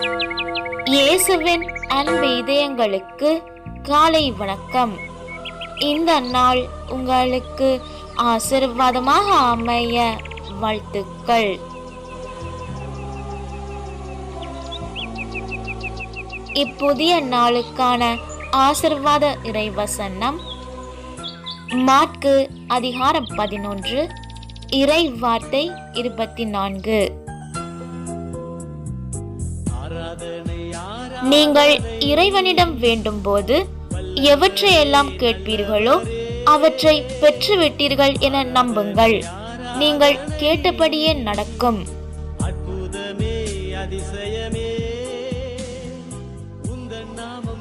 இயேசுவின் அன்பு இதயங்களுக்கு காலை வணக்கம். இந்த நாள் உங்களுக்கு ஆசீர்வாதமாக அமைய வாழ்த்துக்கள். இப்புதிய நாளுக்கான ஆசிர்வாத இறைவசனம் மாற்கு அதிகாரம் பதினொன்று இறை வார்த்தை இருபத்தி நான்கு. நீங்கள் இறைவனிடம் வேண்டும் போது எவற்றையெல்லாம் கேட்பீர்களோ அவற்றை பெற்றுவிட்டீர்கள் என நம்புங்கள். நீங்கள் கேட்டபடியே நடக்கும். அதிசயமே. உந்தன் நாமம்